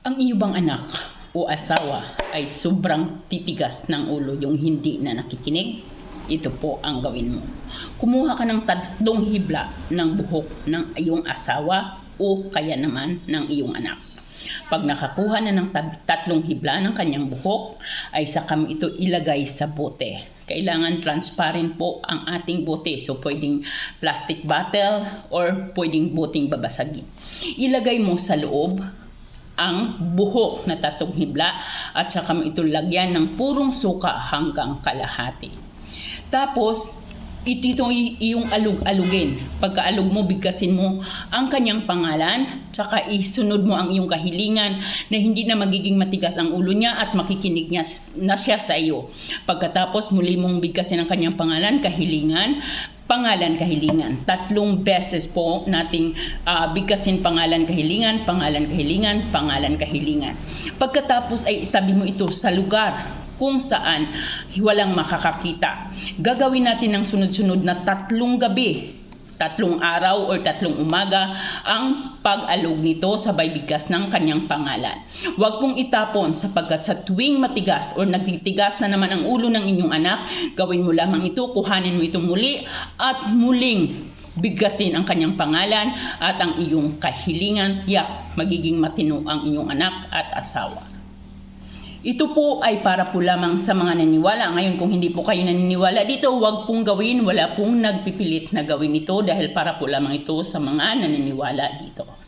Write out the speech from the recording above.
Ang iyo bang anak o asawa ay sobrang titigas ng ulo yung hindi na nakikinig? Ito po ang gawin mo. Kumuha ka ng tatlong hibla ng buhok ng iyong asawa o kaya naman ng iyong anak. Pag nakakuha na ng tatlong hibla ng kanyang buhok, ay saka mo ito ilagay sa bote. Kailangan transparent po ang ating bote. So, pwedeng plastic bottle or pwedeng boteng babasagin. Ilagay mo sa loob ang buhok na tatlong hibla at saka mo ito lagyan ng purong suka hanggang kalahati. Tapos, ito itong iyong alug-alugin. Pagkaalog mo, bigkasin mo ang kanyang pangalan, tsaka isunod mo ang iyong kahilingan na hindi na magiging matigas ang ulo niya at makikinig niya na siya sa iyo. Pagkatapos, muli mong bigkasin ang kanyang pangalan, kahilingan, pangalan kahilingan. Tatlong beses po nating ah, bigkasin pangalan kahilingan, pangalan kahilingan, pangalan kahilingan. Pagkatapos ay itabi mo ito sa lugar kung saan walang makakakita. Gagawin natin ng sunod-sunod na tatlong gabi tatlong araw or tatlong umaga ang pag-alog nito sabay bigkas ng kanyang pangalan. Huwag pong itapon sapagkat sa tuwing matigas or nagtitigas na naman ang ulo ng inyong anak, gawin mo lamang ito, kuhanin mo itong muli at muling bigkasin ang kanyang pangalan at ang iyong kahilingan, tiyak magiging matino ang inyong anak at asawa. Ito po ay para po lamang sa mga naniniwala. Ngayon kung hindi po kayo naniniwala dito, huwag pong gawin. Wala pong nagpipilit na gawin ito dahil para po lamang ito sa mga naniniwala dito.